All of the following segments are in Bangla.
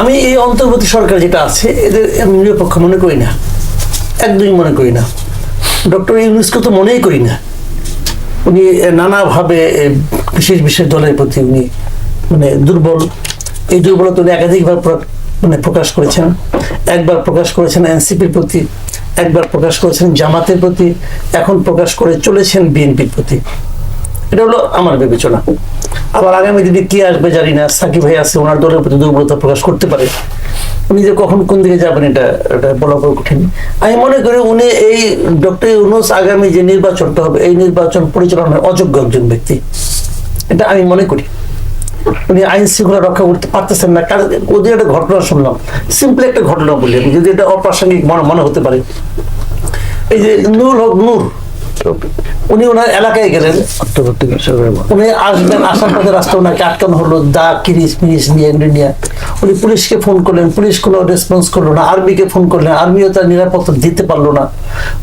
আমি এই অন্তর্বর্তী সরকার যেটা আছে, এদের আমি নিরপেক্ষ মনে করি না। একদমই মনে করি না। ডক্টর ইউনুসকে তো মনেই করি না। উনি নানাভাবে বিশেষ বিশেষ দলের প্রতি উনি মানে দুর্বল। এই দুর্বলতা উনি একাধিকবার মানে প্রকাশ করেছেন। একবার প্রকাশ করেছেন এনসিপির প্রতি, একবার প্রকাশ করেছেন জামাতের প্রতি, এখন প্রকাশ করে চলেছেন বিএনপির প্রতি। এটা হলো আমার বিবেচনা। আবার আগামী দিনে কি আসবে জানি না সাকিব ভাই আছে ওনার দলের প্রতি দুর্বলতা প্রকাশ করতে পারে। উনি যে কখন কোন দিকে যাবেন এটা এটা বলা কঠিন। আমি মনে করি উনি এই ডক্টর ইউনুস আগামী যে নির্বাচনটা হবে এই নির্বাচন পরিচালনার অযোগ্য একজন ব্যক্তি। এটা আমি মনে করি। উনি আইন শৃঙ্খলা রক্ষা করতে পারতেছেন না। কারণ ওদের একটা ঘটনা শুনলাম। সিম্পল একটা ঘটনা বলি আমি, যদি এটা অপ্রাসঙ্গিক মনে মনে হতে পারে। এই যে নূর হক নূর উনি ওনার এলাকায় গেলেন। উনি আসবেন আসার পথে রাস্তা ওনাকে আটকানো হলো দা কিরিস মিরিস নিয়ে নিয়ে। উনি পুলিশকে ফোন করলেন পুলিশ কোনো রেসপন্স করল না আর্মিকে ফোন করলেন আর্মিও তার নিরাপত্তা দিতে পারল না।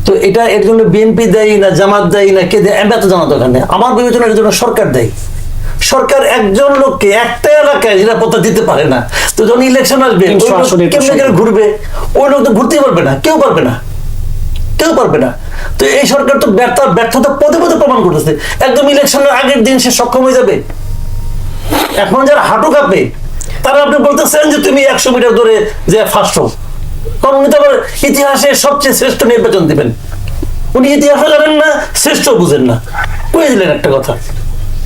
তো এটা এর জন্য বিএনপি দেয় না জামাত দেয় না কে দেয়? এমন তো জানা দরকার নেই আমার বিবেচনা এর জন্য সরকার দেয়। সরকার একজন লোককে একটা এলাকায় নিরাপত্তা দিতে পারে না। তো যখন ইলেকশন আসবে কেমনে ঘুরবে? ওই লোক তো ঘুরতেই পারবে না কেউ পারবে না। কেউ পারবে না। তো এই সরকার তো ব্যর্থ ব্যর্থতা পদে পদে প্রমাণ করতেছে। একদম ইলেকশনের আগের দিন সে সক্ষম হয়ে যাবে। এখন যারা হাঁটু কাঁপে, তারা আপনি বলতেছেন যে তুমি একশো মিটার ধরে যে ফার্স্ট হোক কারণ উনি তো আবার ইতিহাসে সবচেয়ে শ্রেষ্ঠ নির্বাচন দিবেন। উনি ইতিহাসও জানেন না, শ্রেষ্ঠ বুঝেন না। কয়ে দিলেন একটা কথা।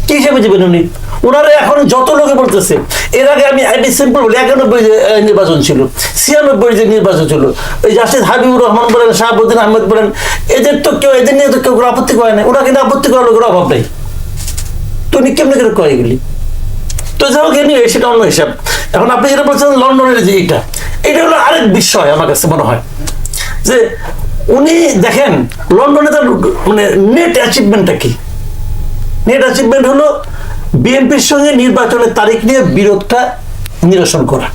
কি হিসেবে দিবেন উনি? ওনারা এখন যত লোকে বলতেছে, এর আগে আমি আইডি সিম্পল বলি, একানব্বই যে নির্বাচন ছিল, ছিয়ানব্বই যে নির্বাচন ছিল ওই জাস্টিস হাবিবুর রহমান বলেন, শাহাবুদ্দিন আহমেদ বলেন, এদের তো কেউ, এদের নিয়ে তো কেউ আপত্তি করে না ওরা কিন্তু আপত্তি করার লোকের অভাব নেই। তো উনি কেমনি করে কয় এগুলি? তো যাই হোক এমনি সেটা অন্য হিসাব। এখন আপনি যেটা বলছেন, লন্ডনের যে এইটা এটা হলো আরেক বিষয় আমার কাছে মনে হয়। যে উনি দেখেন, লন্ডনে তার মানে নেট অ্যাচিভমেন্টটা কি? নেট অ্যাচিভমেন্ট হলো বিএনপির সঙ্গে নির্বাচনের তারিখ নিয়ে বিরোধটা নিরসন করা।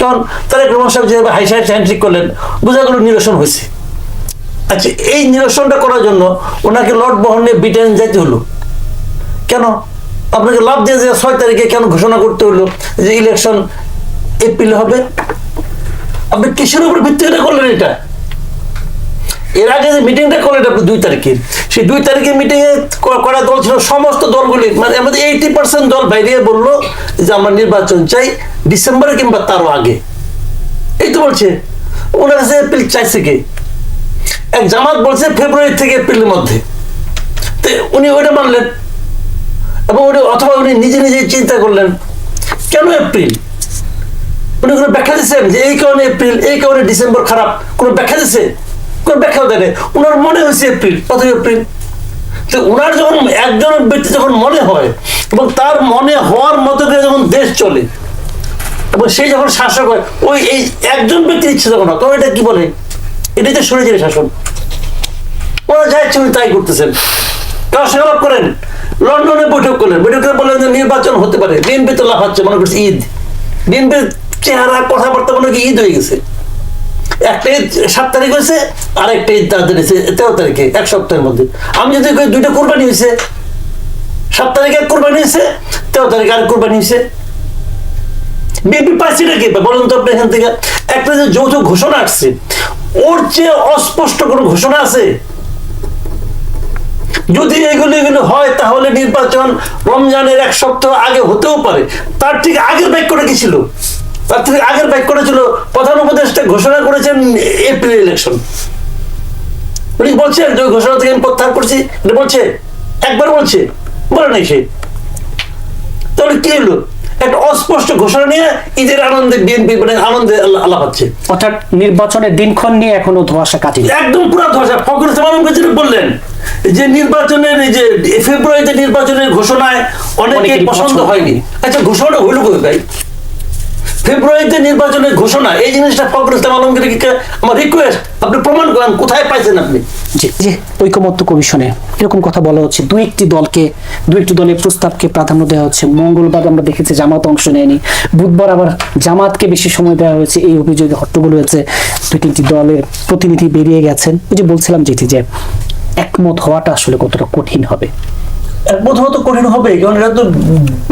কারণ তারেক রহমান সাহেব যেভাবে হাইসাইড হ্যান্ড্রিক করলেন, বোঝা গেল নিরসন হয়েছে। আচ্ছা এই নিরসনটা করার জন্য ওনাকে বহন নিয়ে ব্রিটেন যাইতে হলো। কেন? আপনাকে লাভ দিয়ে যে ছয় তারিখে কেন ঘোষণা করতে হলো যে ইলেকশন এপ্রিলে হবে? আপনি কিসের উপর ভিত্তি করে করলেন এটা? এর আগে যে মিটিংটা করলেন আপনি দুই তারিখে সেই দুই তারিখে মিটিংয়ে করা দল ছিল সমস্ত দলগুলি মানে আমাদের এইটি পার্সেন্ট দল বাইরে বলল যে আমরা নির্বাচন চাই ডিসেম্বরে কিংবা তারও আগে। এই তো বলছে, ওনার কাছে এপ্রিল চাইছে কে? এক জামাত বলছে ফেব্রুয়ারি থেকে এপ্রিলের মধ্যে। তো উনি ওইটা মানলেন এবং ওটা অথবা উনি নিজে নিজে চিন্তা করলেন, কেন এপ্রিল উনি কোনো ব্যাখ্যা দিচ্ছেন যে এই কারণে এপ্রিল এই কারণে ডিসেম্বর খারাপ, কোনো ব্যাখ্যা দিচ্ছে কোনো ব্যাখ্যাও দেয়। ওনার মনে হয়েছে এপ্রিল কত এপ্রিল? তো ওনার যখন একজন ব্যক্তি যখন মনে হয়, এবং তার মনে হওয়ার মতো করে যখন দেশ চলে, এবং সেই যখন শাসক হয়, ওই এই একজন ব্যক্তির ইচ্ছে যখন হয়। তখন এটা কি বলে? এটাই তো শুনেছি শাসন। ওরা যা ইচ্ছে তাই করতেছেন। কার সঙ্গে আলাপ করেন। লন্ডনে বৈঠক করলেন। বৈঠক করে বললেন যে নির্বাচন হতে পারে। বিএনপি তো লাফাচ্ছে, মনে করছে ঈদ। বিএনপির চেহারা, কথাবার্তা মনে হয় ঈদ হয়ে গেছে। একটা সাত তারিখ হয়েছে আর একটা ঈদ তেরো তারিখে, এক সপ্তাহের মধ্যে। আমি যদি দুইটা কোরবানি হয়েছে, সাত তারিখে এক কোরবানি হয়েছে, তেরো তারিখে কোরবানি হয়েছে। পাইছে নাকি? বলুন তো আপনি এখান থেকে। একটা যে যৌথ ঘোষণা আসছে, ওর চেয়ে অস্পষ্ট কোনো ঘোষণা আছে? যদি এগুলো এগুলো হয়, তাহলে নির্বাচন রমজানের এক সপ্তাহ আগে হতেও পারে। তার ঠিক আগের বাক্যটা কি ছিল? তার থেকে আগের বাক্যটা ছিল প্রধান উপদেষ্টা ঘোষণা করেছেন এপ্রিল ইলেকশন উনি যে ওই ঘোষণা থেকে আমি প্রত্যাহার করছি। বলছে একবার বলছে বলে নাই সে। তাহলে কি হলো? একটা অস্পষ্ট ঘোষণা নিয়ে ঈদের আনন্দে বিএনপি মানে আনন্দে আল্লাহ আল্লাহ পাচ্ছে। অর্থাৎ নির্বাচনের দিনক্ষণ নিয়ে এখনও ধোয়াশা কাটেনি। একদম পুরো ফখরুল ইসলাম যেটা বললেন যে নির্বাচনের যে ফেব্রুয়ারিতে নির্বাচনের ঘোষণায় অনেকে পছন্দ হয়নি। আচ্ছা ঘোষণা হইল কই ভাই? ফেব্রুয়ারিতে নির্বাচনের ঘোষণা এই জিনিসটা ফখরুল ইসলাম আমার রিকোয়েস্ট আপনি প্রমাণ করেন কোথায় পাইছেন আপনি? জি জি ঐকমত্য কমিশনে এরকম কথা বলা হচ্ছে। দু একটি দলকে দু একটি দলের প্রস্তাবকে প্রাধান্য দেওয়া হচ্ছে। মঙ্গলবার আমরা দেখেছি জামাত অংশ নেয়নি। বুধবার আবার জামাতকে বেশি সময় দেওয়া হয়েছে। এই অভিযোগে হট্টগোল হয়েছে। দুই তিনটি দলের প্রতিনিধি বেরিয়ে গেছেন। ওই যে বলছিলাম যেটি যে একমত হওয়াটা আসলে কতটা কঠিন হবে। একমত হওয়া তো কঠিন হবে কারণ এরা তো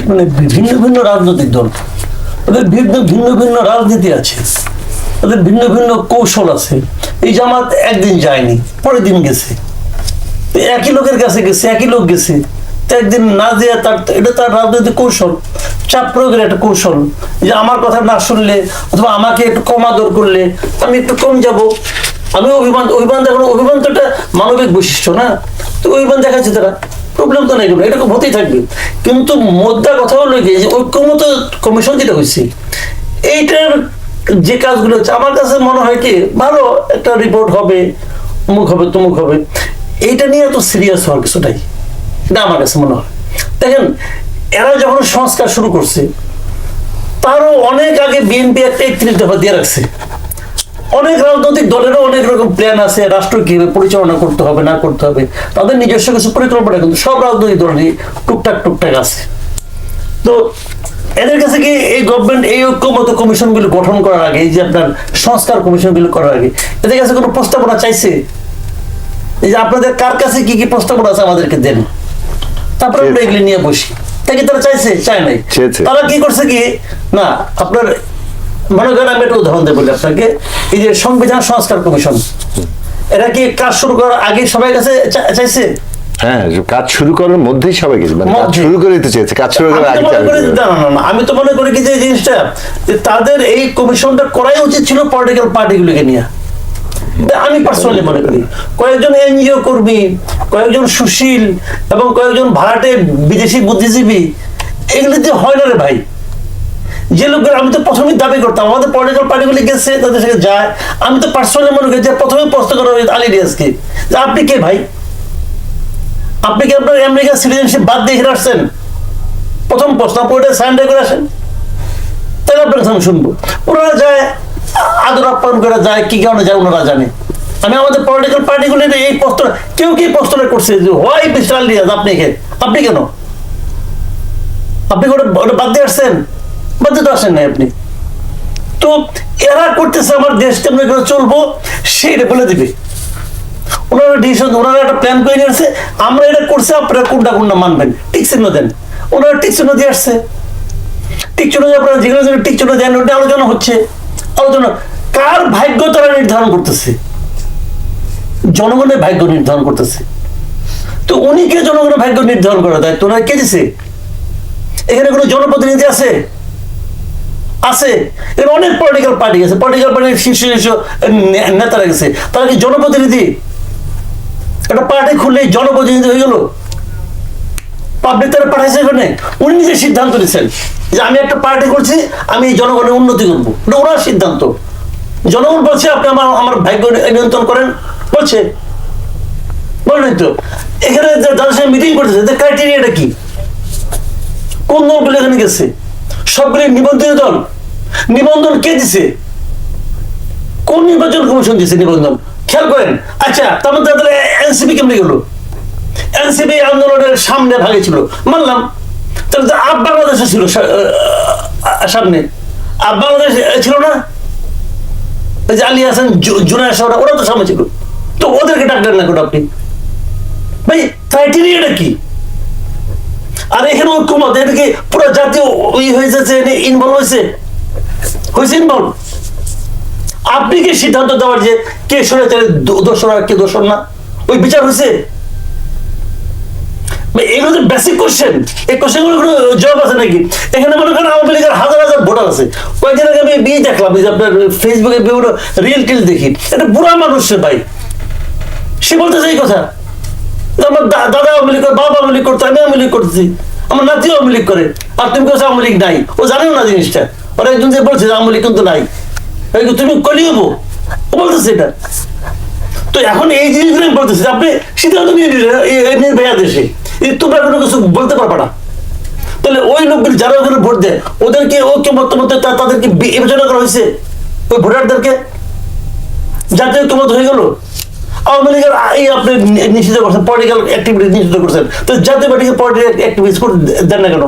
মানে ভিন্ন ভিন্ন রাজনৈতিক দল। ওদের ভিন্ন ভিন্ন ভিন্ন রাজনীতি আছে। ওদের ভিন্ন ভিন্ন কৌশল আছে। এই জামাত একদিন যায়নি, পরের দিন গেছে। একই লোকের কাছে গেছে, একই লোক গেছে। একদিন না দিয়ে তার, এটা তার রাজনৈতিক কৌশল চাপ প্রয়োগের একটা কৌশল। যে আমার কথা না শুনলে অথবা আমাকে একটু কম আদর করলে আমি একটু কম যাব। আমি অভিমান অভিমান দেখানো অভিমান তো একটা মানবিক বৈশিষ্ট্য না? তো অভিমান দেখাচ্ছে তারা। প্রবলেম তো নাই কোনো এরকম হতেই থাকবে। কিন্তু মোদ্দা কথা হলো কি, যে ঐক্যমত কমিশন যেটা হয়েছে এইটার যে কাজগুলো হচ্ছে, আমার কাছে মনে হয় কি, ভালো একটা রিপোর্ট হবে, অমুক হবে, তমুক হবে। এইটা নিয়ে এত সিরিয়াস হওয়ার কিছু নাই, এটা আমার কাছে মনে হয়। দেখেন, এরা যখন সংস্কার শুরু করছে, তারও অনেক আগে বিএনপি একটা একত্রিশ দফা দিয়ে রাখছে। অনেক রাজনৈতিক দলেরও অনেক রকম প্ল্যান আছে রাষ্ট্র কীভাবে পরিচালনা করতে হবে না করতে হবে। তাদের নিজস্ব কিছু পরিকল্পনা কিন্তু সব রাজনৈতিক দলেরই টুকটাক টুকটাক আছে। তো এদের কাছে কি এই গভর্নমেন্ট এই ঐক্যমত কমিশনগুলো গঠন করার আগে এই যে আপনার সংস্কার কমিশনগুলো করার আগে এদের কাছে কোনো প্রস্তাবনা চাইছে? এই যে আপনাদের কার কাছে কি কি প্রস্তাবনা আছে আমাদেরকে দেন? তারপরে আমরা এগুলি নিয়ে বসি। তা কি তারা চাইছে? চায় নাই। তারা কি করছে কি? না আপনার মনে করেন আমি একটা উদাহরণ দেবো আপনাকে এই যে সংবিধান সংস্কার কমিশন এরা কি কাজ শুরু করার আগে সবাই কাছে চাইছে? হ্যাঁ কাজ শুরু করার মধ্যেই সবাই গেছে মানে কাজ শুরু করে দিতে চেয়েছে কাজ শুরু করার আগে না, না, না, আমি তো মনে করি কি যে এই জিনিসটা যে তাদের এই কমিশনটা করাই উচিত ছিল পলিটিক্যাল পার্টিগুলোকে নিয়ে। আমি পার্সোনালি মনে করি। কয়েকজন এনজিও কর্মী কয়েকজন সুশীল এবং কয়েকজন ভাড়াটে বিদেশি বুদ্ধিজীবী এগুলি দিয়ে হয় না রে ভাই। যে লোকের আমি তো প্রথমেই দাবি করতাম, আমাদের পলিটিক্যাল পার্টিগুলি গেছে, তাদের সাথে যায়। আমি তো পার্সোনালি মনে করি যে প্রথমে প্রশ্ন করা উচিত আলী রিয়াজকে, যে আপনি কে ভাই? আপনি কি আপনার আমেরিকার সিটিজেনশিপ বাদ দিয়ে এখানে আসছেন? প্রথম প্রশ্ন ওটা সাইন করে আসেন। তাহলে আপনার আমি শুনব। ওনারা যায়, আদর আপ্যায়ন করে যায়, কি কারণে যায় ওনারা জানে। আমি আমাদের পলিটিক্যাল পার্টিগুলির এই প্রশ্ন, কেউ কি প্রশ্নটা করছে যে হোয়াই মিস্টার আলিয়াজ আপনি কে? আপনি কেন? আপনি ওটা বাদ দিয়ে আসছেন? বাদ তো আসেন নাই আপনি। তো এরা করতেছে আমার দেশ কেমন করে চলবো, সেইটা বলে দিবে। ওনারা ডিসিশন ওনারা একটা প্ল্যান করে নিয়ে আসছে আমরা এটা করছি, আপনারা কোনটা কোনটা মানবেন চিহ্ন দেন। ওনারা চিহ্ন দিয়ে আসছে। টিক চিহ্ন আপনারা যেগুলো যেগুলো চিহ্ন দেন, ওটা আলোচনা হচ্ছে। আলোচনা, কার ভাগ্য তারা নির্ধারণ করতেছে? জনগণের ভাগ্য নির্ধারণ করতেছে। তো উনি কে জনগণের ভাগ্য নির্ধারণ করা দায়িত্ব ওনারা কে দিছে? এখানে কোনো জনপ্রতিনিধি আছে? আছে। এর অনেক পলিটিক্যাল পার্টি আছে পলিটিক্যাল পার্টির শীর্ষ শীর্ষ নেতারা গেছে। তারা কি জনপ্রতিনিধি? একটা পার্টি খুললেই জনপ্রতিনিধি হয়ে গেল? পাবলিক তারা পাঠাইছে এখানে। উনি নিজে সিদ্ধান্ত যে আমি একটা পার্টি করছি, আমি জনগণের উন্নতি করব। এটা ওনার সিদ্ধান্ত। জনগণ বলছে, আপনি আমার আমার ভাগ্য নিয়ন্ত্রণ করেন। বলছে। বলেন তো? এখানে যাদের মিটিং করতেছে ক্রাইটেরিয়াটা কি? কোন দলগুলো এখানে গেছে? সবগুলি নিবন্ধিত দল। নিবন্ধন কে দিছে? কোন নির্বাচন কমিশন দিছে নিবন্ধন? খেয়াল করেন। আচ্ছা মধ্যে তাহলে এনসিপি কেমনে গেল? এনসিপি আন্দোলনের সামনে ভাগে ছিল মানলাম। তাহলে আপ বাংলাদেশে ছিল সামনে। আপ বাংলাদেশ ছিল না? যে আলী হাসান, জু- জুনায়দ সাহরা, ওরা তো সামনে ছিল। তো ওদেরকে ডাকলেন না কেন আপনি? ভাই ক্রাইটেরিয়াটা কি? আর এখানে ঐক্যমত এটা পুরো জাতীয় ওই হয়েছে ইনভলভ হয়েছে? হয়েছে ইনভলভ? আপনি কি সিদ্ধান্ত দেওয়ার যে কে সরেচারের দোষর আর কে দোষর না? ওই বিচার হয়েছে? এগুলো তো বেসিক কোশ্চেন এই কোশ্চেনগুলো কোনো জবাব আছে নাকি? এখানে মনে করেন আওয়ামী লীগের হাজার হাজার ভোটার আছে। কয়েকদিন আগে আমি বিয়ে দেখলাম যে আপনার ফেসবুকে বিভিন্ন রিল টিল দেখি। এটা বুড়া মানুষ ভাই। সে বলতে চাই কথা। আমার দাদা করে, বাবা করতো, আমি করতেছি। আমার করে, আর তুমি কেউ নাই। ও জানেও না জিনিসটা। ওরা একজন যে বলছে কিন্তু নাই। তুমি ও বলতেছে এটা। তো এখন এই জিনিসগুলো আমি বলতেছি আপনি দেশে। তোমরা কোনো কিছু বলতে পারবে না। তাহলে ওই লোকগুলো যারা ওখানে ভোট দেয়, ওদেরকে ওকে মতামত তা- তাদেরকে বিবেচনা করা হয়েছে? ওই ভোটারদেরকে? জাতীয় ঐক্যমত হয়ে গেল আওয়ামী লীগের আপনি নিষিদ্ধ করছেন পলিটিক্যাল নিষিদ্ধ করছেন। তো জাতীয় পার্টিকে পলিটিক্যাল অ্যাক্টিভিটিস দেন না কেন?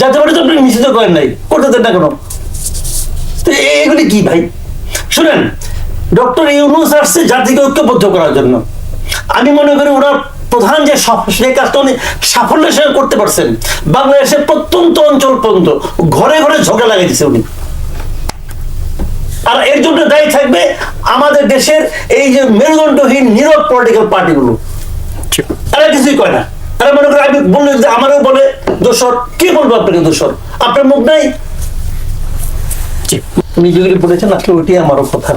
জাতীয় পার্টি তো আপনি নিষিদ্ধ করেন নাই, করতে দেন না কেন? তো কি ভাই? শুনেন, ডক্টর ইউনুস আসছে জাতিকে ঐক্যবদ্ধ করার জন্য। আমি মনে করি ওনার প্রধান যে সেই কাজটা উনি সাফল্যের সঙ্গে করতে পারছেন। বাংলাদেশের প্রত্যন্ত অঞ্চল পর্যন্ত ঘরে ঘরে লাগাই দিচ্ছে উনি। আর এর জন্য দায়ী থাকবে আমাদের দেশের এই যে মেরুদণ্ডহীন নীরব পলিটিক্যাল পার্টিগুলো তারা কিছুই কয় না। এরা মনে করে আমি বললে যে আমারও বলে দোষর। কে বলব আপনাকে দোষর? আপনার মুখ নাই? উনি যেগুলি বলেছেন আসলে ওইটি আমারও কথা।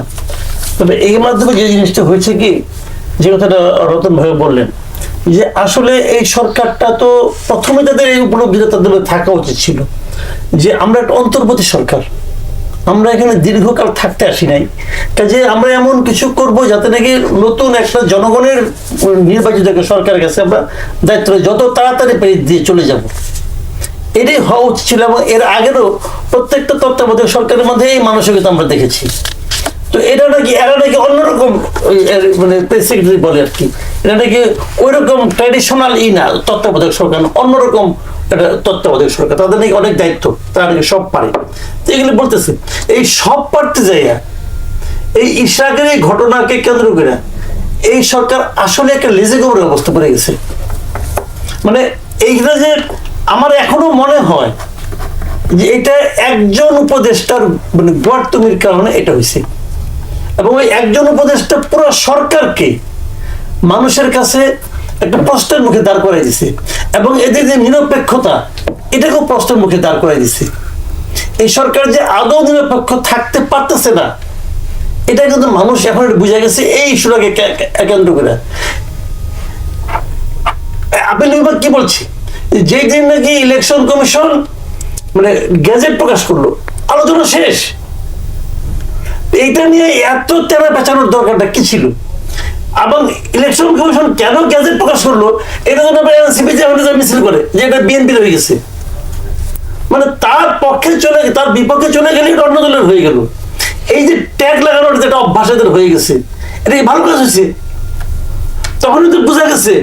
তবে এই মাধ্যমে যে জিনিসটা হয়েছে কি যে কথাটা রতন ভাই বললেন যে আসলে এই সরকারটা তো প্রথমে তাদের এই উপলব্ধিটা তাদের থাকা উচিত ছিল। যে আমরা একটা অন্তর্বর্তী সরকার। আমরা এখানে দীর্ঘকাল থাকতে আসি নাই। কাজে আমরা এমন কিছু করব যাতে নাকি নতুন একটা জনগণের নির্বাচিত একটা সরকারের কাছে আমরা দায়িত্ব যত তাড়াতাড়ি পেয়ে দিয়ে চলে যাব। এটাই হওয়া উচিত ছিল এবং এর আগেরও প্রত্যেকটা তত্ত্বাবধায়ক সরকারের মধ্যে এই মানসিকতা আমরা দেখেছি। তো এটা নাকি, এরা নাকি অন্যরকম মানে প্রেস সেক্রেটারি বলে আর কি। এটা নাকি ওই রকম ট্র্যাডিশনাল ই না, তত্ত্বাবধায়ক সরকার অন্যরকম এটা তত্ত্বাবধায়ক সরকার, তাদের নাকি অনেক দায়িত্ব, তারা নাকি সব পারে। এগুলি বলতেছে, এই সব পারতে যাইয়া, এই এই ঘটনাকে কেন্দ্র করে এই সরকার আসলে একটা লেজে গোবরের অবস্থা পড়ে গেছে। মানে এইটা যে আমার এখনও মনে হয় যে এটা একজন উপদেষ্টার মানে গোয়ার্তমির কারণে এটা হয়েছে এবং ওই একজন উপদেষ্টা পুরো সরকারকে মানুষের কাছে একটা প্রশ্নের মুখে দাঁড় করাই দিছে। এবং এদের যে নিরপেক্ষতা, এটাকেও প্রশ্নের মুখে দাঁড় করাই দিছে। এই সরকার যে আদৌ নিরপেক্ষ থাকতে পারতেছে না, এটা কিন্তু মানুষ এখন বুঝে গেছে, এই ইস্যুটাকে কে- কে- কেন্দ্র করে। আপনি এবার কি বলছি? যেই দিন নাকি ইলেকশন কমিশন মানে গ্যাজেট প্রকাশ করল, আলোচনা শেষ। এইটা নিয়ে এত তেরা পেঁচানোর দরকারটা কি ছিল? এবং ইলেকশন কমিশন কেন গ্যাজেট প্রকাশ করল? এটা এনসিপি যে আমাদের মিছিল করে, যে এটা হয়ে গেছে। মানে তার পক্ষে চলে তার বিপক্ষে চলে গেলে এটা অন্য দলের হয়ে গেল। এই যে ট্যাগ লাগানোর যেটা অভ্যাস এদের হয়ে গেছে, এটা ভালো কাজ হয়েছে? তখন তো বোঝা গেছে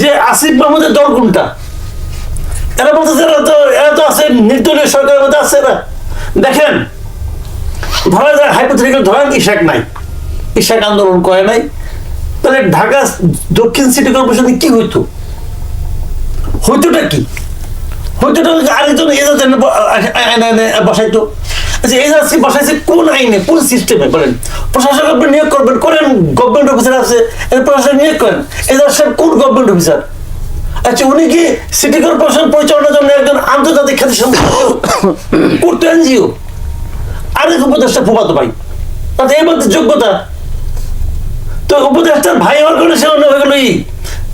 যে আসিফ মাহমুদের দল কোনটা? এরা বলতেছে, এরা তো এরা তো আছে, নির্দলীয় সরকারের মধ্যে আছে দেখেন ধরা যায় হাইপোথেটিক্যাল ধরেন ইশাক নাই। ইশাক আন্দোলন করে নাই। তাহলে ঢাকা দক্ষিণ সিটি কর্পোরেশনে কি হইতো? হইতোটা কি? হইতোটা আরেকজন বসাইতো। আচ্ছা বসাইছে কোন আইনে, কোন সিস্টেমে বলেন, প্রশাসক আপনি নিয়োগ করবেন, করেন গভর্নমেন্ট অফিসার আছে, এর নিয়োগ করেন। সাহেব কোন গভর্নমেন্ট অফিসার আচ্ছা উনি কি সিটি কর্পোরেশন পরিচালনার জন্য একজন আন্তর্জাতিক খ্যাতি করতো এনজিও আরেক উপদেষ্টা ফুফাতো ভাই। তাতে এই মধ্যে যোগ্যতা? তো উপদেষ্টার ভাই হওয়ার কারণে সে অন্য হয়ে গেল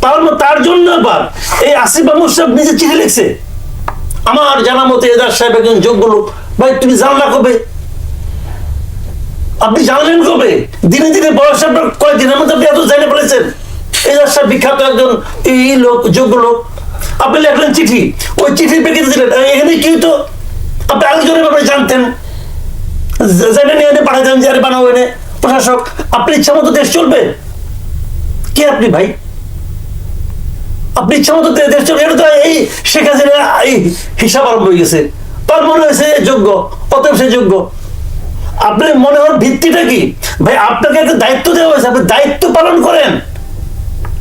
তার তার জন্য আবার এই আসিফ মাহমুদ সাহেব নিজে চিঠি লিখছে। আমার জানা মতে এদার সাহেব একজন যোগ্য লোক। ভাই, তুমি জানলা কবে? আপনি জানলেন কবে? দিনে দিনে বয়স আপনার কয় দিনের মধ্যে আপনি এত জানে ফেলেছেন? এদার সাহেব বিখ্যাত একজন এই লোক, যোগ্য লোক। আপনি লেখলেন চিঠি। ওই চিঠি পেকে দিলেন এখানে কি হতো আপনি আরেকজনের ব্যাপারে জানতেন। জেনে নিয়ে পাঠাতেন যে, আরে বানাও এনে। প্রশাসক, আপনি ইচ্ছা মতো দেশ চলবে? কে আপনি ভাই? আপনি ইচ্ছা মতো দেশ চলবে? এটা তো এই শেখ হাসিনা এই হিসাব আরম্ভ হয়ে গেছে। তার মনে হয়েছে যোগ্য, অতএব সে যোগ্য। আপনি মনে হওয়ার ভিত্তিটা কি? ভাই, আপনাকে একটা দায়িত্ব দেওয়া হয়েছে। আপনি দায়িত্ব পালন করেন।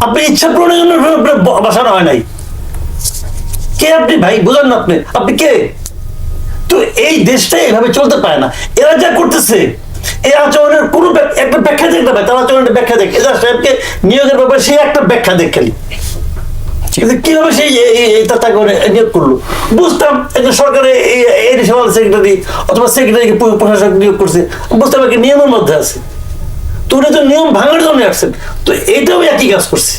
আপনি ইচ্ছা পূরণের জন্য আপনার বসানো হয় নাই। কে আপনি ভাই? বুঝেন না আপনি। আপনি কে? তো এই দেশটা এভাবে চলতে পারে না। এরা যা করতেছে এই আচরণের কোনো একটা ব্যাখ্যা দেখতে তার আচরণের ব্যাখ্যা দেখ। সাহেবকে নিয়োগের ব্যাপারে সে একটা ব্যাখ্যা দেখ খালি কীভাবে সেই এটা তাকে ওরা নিয়োগ করল? বুঝতাম একটা সরকারের এডিশনাল সেক্রেটারি অথবা সেক্রেটারিকে প্রশাসক নিয়োগ করছে বুঝতাম একটা নিয়মের মধ্যে আছে। তো উনি তো নিয়ম ভাঙার জন্য আসছেন। তো এটাও একই কাজ করছে।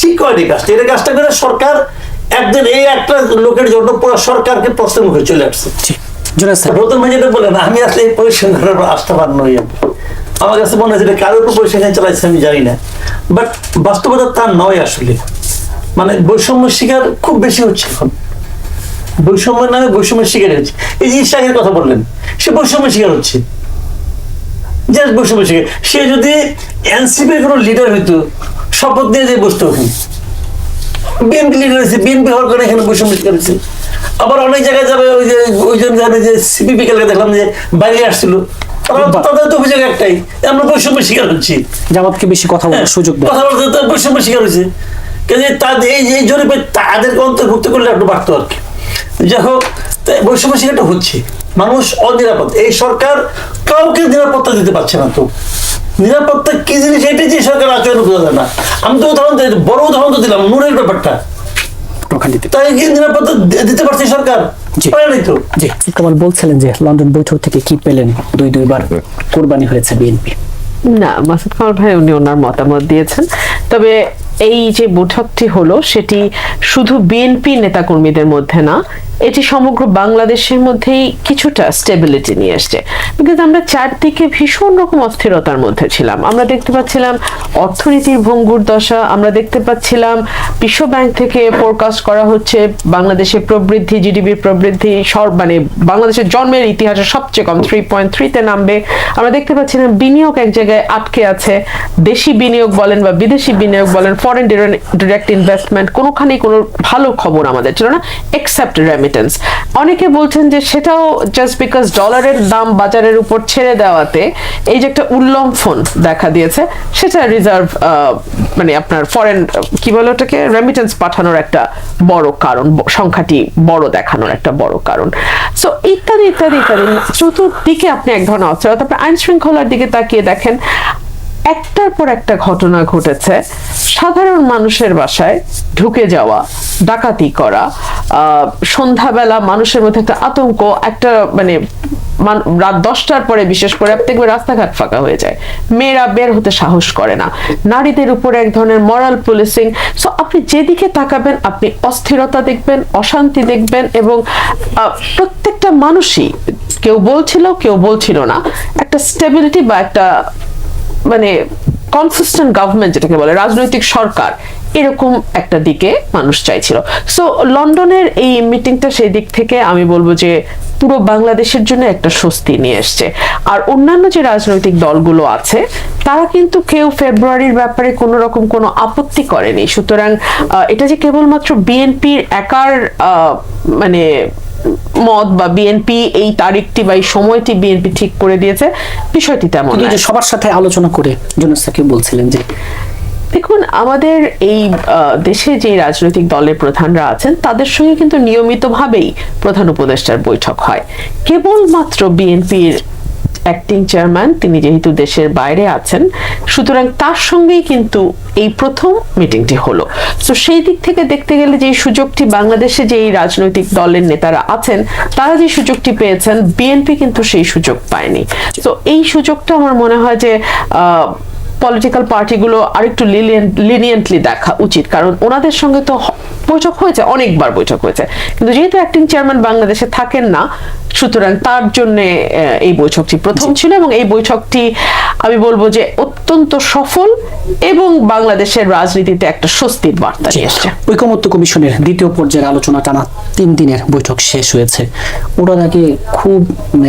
ঠিক করেনি কাজটা এটা কাজটা করে সরকার একদিন এই একটা লোকের জন্য পুরো সরকারকে প্রশ্নের মুখে চলে আসছে। আমি আসলে পরিশ্রম করার আস্থাবান নই আমার কাছে মনে হয় উপর পরিশ্রম চালাইছে আমি জানি না। বাট বাস্তবতা তা নয় আসলে। মানে বৈষম্য শিকার খুব বেশি হচ্ছে এখন। বৈষম্যের নামে বৈষম্যের শিকার হচ্ছে। এই ইসলামের কথা বললেন, সে বৈষম্য শিকার হচ্ছে। জাস্ট বৈষম্য শিকার। সে যদি এনসিপির কোনো লিডার হইতো, শপথ নিয়ে যে বসতো ওখানে বিএনপি লিডার হয়েছে বিএনপি হওয়ার কারণে এখানে বৈষম্য শিকার হয়েছে আবার অনেক জায়গায় যাবে ওই যে ওইজন যাবে যে সিপিপি কালকে দেখলাম যে বাইরে আসছিল। তাদের তো অভিযোগ একটাই আমরা বৈষম্য শিকার হচ্ছি। জামাতকে বেশি কথা বলার সুযোগ কথা বলতে বৈষম্য শিকার হয়েছে। কিন্তু তাদের এই এই জরিপে তাদেরকে অন্তর্ভুক্ত করলে একটু বাড়তো আর কি। যাই হোক বৈষম্য শিক্ষাটা হচ্ছে। মানুষ অনিরাপদ। এই সরকার কাউকে নিরাপত্তা দিতে পারছে না তো। নিরাপত্তা কি জিনিস এটাই যে সরকার আচরণ যায় না। আমি তো উদাহরণ দিই বড় উদাহরণ তো দিলাম নূরের ব্যাপারটা। তাই কি নিরাপত্তা দিতে পারছে সরকার? জি। পারেনি তো? জি। কামাল বলছিলেন যে লন্ডন বৈঠক থেকে কি পেলেন? দুই দুইবার কোরবানি হয়েছে বিএনপি। না মাসুদ কামাল ভাই উনি ওনার মতামত দিয়েছেন। তবে এই যে বৈঠকটি হলো সেটি শুধু বিএনপি নেতাকর্মীদের মধ্যে না এটি সমগ্র বাংলাদেশের মধ্যেই কিছুটা স্টেবিলিটি নিয়ে এসছে বিকজ আমরা চারদিকে ভীষণ রকম অস্থিরতার মধ্যে ছিলাম। আমরা দেখতে পাচ্ছিলাম অর্থনীতির ভঙ্গুর দশা, আমরা দেখতে পাচ্ছিলাম বিশ্ব ব্যাংক থেকে ফোরকাস্ট করা হচ্ছে বাংলাদেশের প্রবৃদ্ধি জিডিপির প্রবৃদ্ধি, সর মানে বাংলাদেশের জন্মের ইতিহাসে সবচেয়ে কম থ্রি পয়েন্ট থ্রিতে নামবে। আমরা দেখতে পাচ্ছিলাম বিনিয়োগ এক জায়গায় আটকে আছে। দেশি বিনিয়োগ বলেন বা বিদেশি বিনিয়োগ বলেন ফরেন ডিরেক্ট ইনভেস্টমেন্ট কোনোখানেই কোনো ভালো খবর আমাদের ছিল না এক্সেপ্ট রেমিটেন্স অনেকে বলছেন যে সেটাও জাস্ট বিকজ ডলারের দাম বাজারের উপর ছেড়ে দেওয়াতে এই যে একটা উল্লম্ফন দেখা দিয়েছে, সেটা রিজার্ভ মানে আপনার ফরেন কি বলে ওটাকে? রেমিটেন্স পাঠানোর একটা বড় কারণ সংখ্যাটি বড় দেখানোর একটা বড় কারণ। সো ইত্যাদি ইত্যাদি ইত্যাদি। চতুর্দিকে আপনি এক ধরনের অস্থিরতা আপনি আইন শৃঙ্খলার দিকে তাকিয়ে দেখেন একটার পর একটা ঘটনা ঘটেছে। সাধারণ মানুষের বাসায় ঢুকে যাওয়া, ডাকাতি করা সন্ধ্যাবেলা মানুষের মধ্যে একটা আতঙ্ক, একটা মানে রাত দশটার পরে বিশেষ করে দেখবেন রাস্তাঘাট ফাঁকা হয়ে যায়। মেয়েরা বের হতে সাহস করে না। নারীদের উপরে এক ধরনের মরাল পুলিশিং সো আপনি যেদিকে তাকাবেন, আপনি অস্থিরতা দেখবেন, অশান্তি দেখবেন এবং প্রত্যেকটা মানুষই, কেউ বলছিল কেউ বলছিল না, একটা স্টেবিলিটি বা একটা মানে কনসিস্টেন্ট গভর্নমেন্ট যেটাকে বলে, রাজনৈতিক সরকার, এরকম একটা দিকে মানুষ চাইছিল। সো লন্ডনের এই মিটিংটা সেই দিক থেকে আমি বলব যে পুরো বাংলাদেশের জন্য একটা স্বস্তি নিয়ে এসছে। আর অন্যান্য যে রাজনৈতিক দলগুলো আছে, তারা কিন্তু কেউ ফেব্রুয়ারির ব্যাপারে কোনো রকম কোনো আপত্তি করেনি। সুতরাং এটা যে কেবলমাত্র বিএনপির একার মানে মত বা বিএনপি এই তারিখটি বা এই সময়টি বিএনপি ঠিক করে দিয়েছে। বিষয়টি তেমন সবার সাথে আলোচনা করে জনসাকে সাকিব বলছিলেন যে দেখুন আমাদের এই দেশে যে রাজনৈতিক দলের প্রধানরা আছেন তাদের সঙ্গে কিন্তু নিয়মিতভাবেই প্রধান উপদেষ্টার বৈঠক হয়। কেবলমাত্র বিএনপির অ্যাক্টিং চেয়ারম্যান তিনি যেহেতু দেশের বাইরে আছেন সুতরাং তার সঙ্গেই কিন্তু এই প্রথম মিটিংটি হলো। তো সেই দিক থেকে দেখতে গেলে যে সুযোগটি বাংলাদেশে যে এই রাজনৈতিক দলের নেতারা আছেন তারা যে সুযোগটি পেয়েছেন বিএনপি কিন্তু সেই সুযোগ পায়নি। তো এই সুযোগটা আমার মনে হয় যে আহ, পলিটিক্যাল পার্টিগুলো আরেকটু লিনিয়েন্টলি দেখা উচিত। কারণ ওনাদের সঙ্গে তো বৈঠক হয়েছে অনেকবার বৈঠক হয়েছে। কিন্তু যেহেতু অ্যাক্টিং চেয়ারম্যান বাংলাদেশে থাকেন না সুতরাং তার জন্য এই বৈঠকটি প্রথম ছিল এবং এই বৈঠকটি আমি বলব যে অত্যন্ত সফল এবং বাংলাদেশের রাজনীতিতে একটা স্বস্তির বার্তা নিয়ে এসছে ঐকমত্য কমিশনের দ্বিতীয় পর্যায়ের আলোচনা টানা তিন দিনের বৈঠক শেষ হয়েছে। ওটার আগে খুব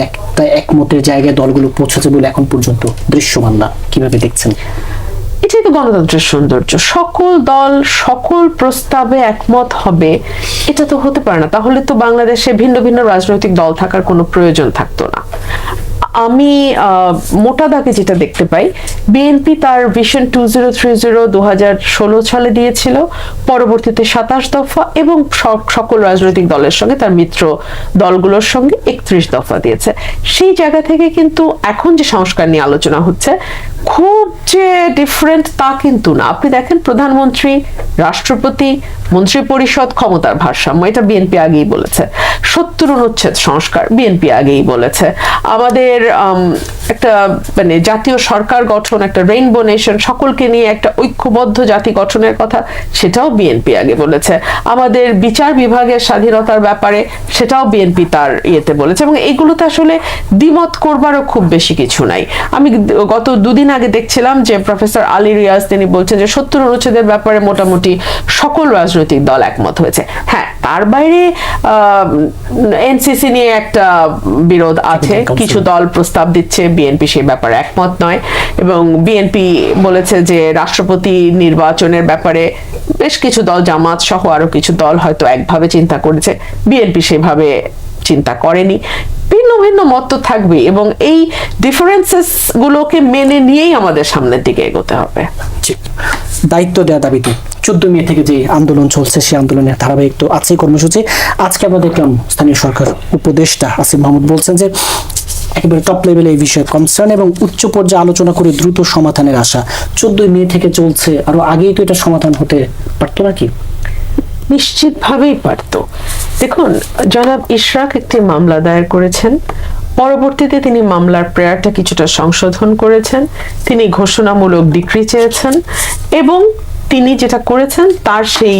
একটা একমতের জায়গায় দলগুলো পৌঁছেছে বলে এখন পর্যন্ত দৃশ্যমান না। কীভাবে দেখছেন? এটাই তো গণতন্ত্রের সৌন্দর্য। সকল দল, সকল প্রস্তাবে একমত হবে, এটা তো হতে পারে না। তাহলে তো বাংলাদেশে ভিন্ন ভিন্ন রাজনৈতিক দল থাকার কোনো প্রয়োজন থাকতো না। আমি মোটা দাগে যেটা দেখতে পাই, বিএনপি তার vision two zero three zero দু হাজার ষোলো সালে দিয়েছিল, পরবর্তীতে সাতাশ দফা এবং সক- সকল রাজনৈতিক দলের সঙ্গে, তার মিত্র দলগুলোর সঙ্গে একত্রিশ দফা দিয়েছে। সেই জায়গা থেকে কিন্তু এখন যে সংস্কার নিয়ে আলোচনা হচ্ছে খুব যে ডিফারেন্ট তা কিন্তু না। আপনি দেখেন প্রধানমন্ত্রী, রাষ্ট্রপতি মন্ত্রী পরিষদ ক্ষমতার ভারসাম্য, এটা বিএনপি আগেই বলেছে। সত্তর অনুচ্ছেদ সংস্কার বিএনপি আগেই বলেছে। আমাদের একটা মানে জাতীয় সরকার গঠন, একটা রেইনবো নেশন সকলকে নিয়ে একটা ঐক্যবদ্ধ জাতি গঠনের কথা, সেটাও বিএনপি আগে বলেছে। আমাদের বিচার বিভাগের স্বাধীনতার ব্যাপারে, সেটাও বিএনপি তার ইয়েতে বলেছে। এবং এইগুলোতে আসলে দ্বিমত করবারও খুব বেশি কিছু নাই। আমি গত দুদিন আগে দেখছিলাম যে প্রফেসর আলী রিয়াজ তিনি বলছেন যে সত্তর অনুচ্ছেদের ব্যাপারে মোটামুটি সকল রাজনৈতিক দল একমত হয়েছে। হ্যাঁ তার বাইরে এনসিসি নিয়ে একটা বিরোধ আছে। কিছু দল প্রস্তাব দিচ্ছে বিএনপি সেই ব্যাপারে একমত নয়। এবং বিএনপি বলেছে যে রাষ্ট্রপতি নির্বাচনের ব্যাপারে বেশ কিছু দল জামাত সহ আরও কিছু দল হয়তো একভাবে চিন্তা করেছে। বিএনপি সেভাবে চিন্তা করেনি। ভিন্ন ভিন্ন মত তো থাকবে এবং এই ডিফারেন্সেস গুলোকে মেনে নিয়েই আমাদের সামনের দিকে এগোতে হবে। দায়িত্ব দেওয়া দাবিতে চোদ্দ মে থেকে যে আন্দোলন চলছে সেই আন্দোলনের ধারাবাহিক তো আছেই কর্মসূচি। আজকে আমরা দেখলাম স্থানীয় সরকার উপদেষ্টা আসিফ মাহমুদ বলছেন যে, একেবারে টপ লেভেলে এই বিষয়ে কনসার্ন এবং উচ্চ পর্যায়ে আলোচনা করে দ্রুত সমাধানের আশা। চোদ্দই মে থেকে চলছে, আরও আগেই তো এটা সমাধান হতে পারতো নাকি? নিশ্চিতভাবেই পারত। দেখুন, জনাব ইশরাক একটি মামলা দায়ের করেছেন। পরবর্তীতে তিনি মামলার প্রেয়ারটা কিছুটা সংশোধন করেছেন। তিনি ঘোষণামূলক ডিক্রি চেয়েছেন এবং তিনি যেটা করেছেন, তার সেই